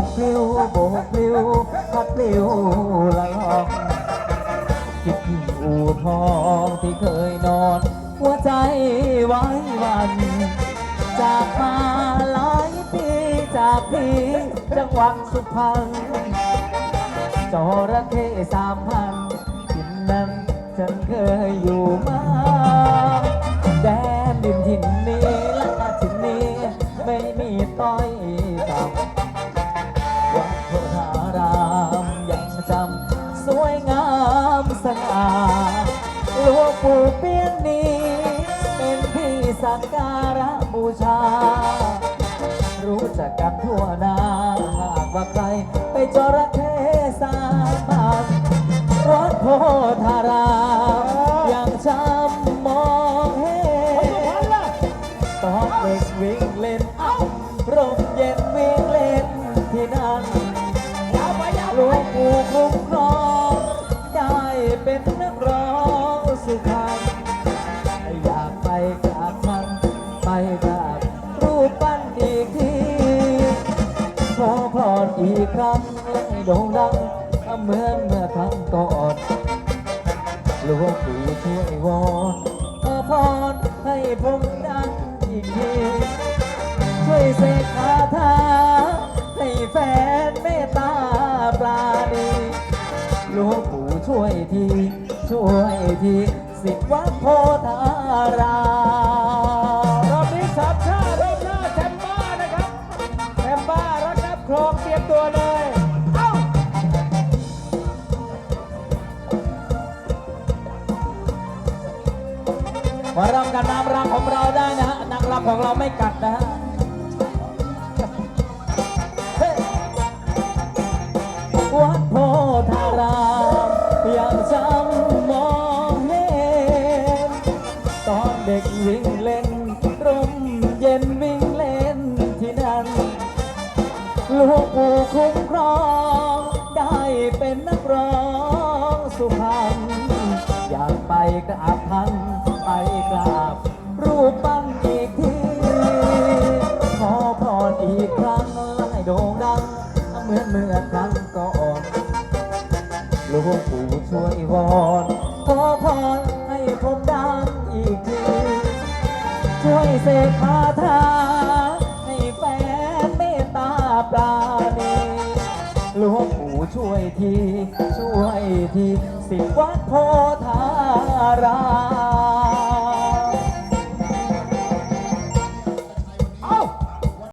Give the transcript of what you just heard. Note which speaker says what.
Speaker 1: วโบกพัดปลิวละลองคิดถึงอู่ทองที่เคยนอน หัวใจไว้วัน จากมาหลายปีจากที่จังหวัดสุพรรณจระเข้สามพันทินนั้นฉันเคยอยู่มา สักการะบูชา รู้จักกันทั่วหน้าหากว่าใครไปจระเข้สามพันวัดโพธารามยังจำมองเห็นตอนเด็กวิ่งเล่นเอ้าร่มเย็นวิ่งเล่นที่นั่นหลวงปู่ อีกครั้งและให้โด่งดังเหมือนเมื่อครั้งก่อนหลวงปู่ช่วยวอนขอพรให้ผมดังอีกทีช่วยเสกคาถาให้แฟนเมตตาปราณีหลวงปู่ช่วยที ช่วยทีสิบวัดโพธา รั
Speaker 2: กนับครองเตรียมตัวเลยเอ้า
Speaker 1: มารำกับนางรำของเราได้นะฮะนางรำของเราไม่กัดนะฮะวัดโพธารามยังจำมองเห็นตอนเด็กวิ่งเล่นร่มเย็นวิ่ง หลวงปู่คุ้มครอง ได้เป็นนักร้องสุพรรณอยากไปกราบท่านไปกราบ รูปปั้นอีกที ขอพรอีกครั้งให้โด่งดัง เหมือนเมื่อครั้งก่อนหลวงปู่ช่วยวอนขอพรให้ผมดังอีกที ช่วยเสกคาถา ช่วยที ช่วยที สิวัดโพธาราม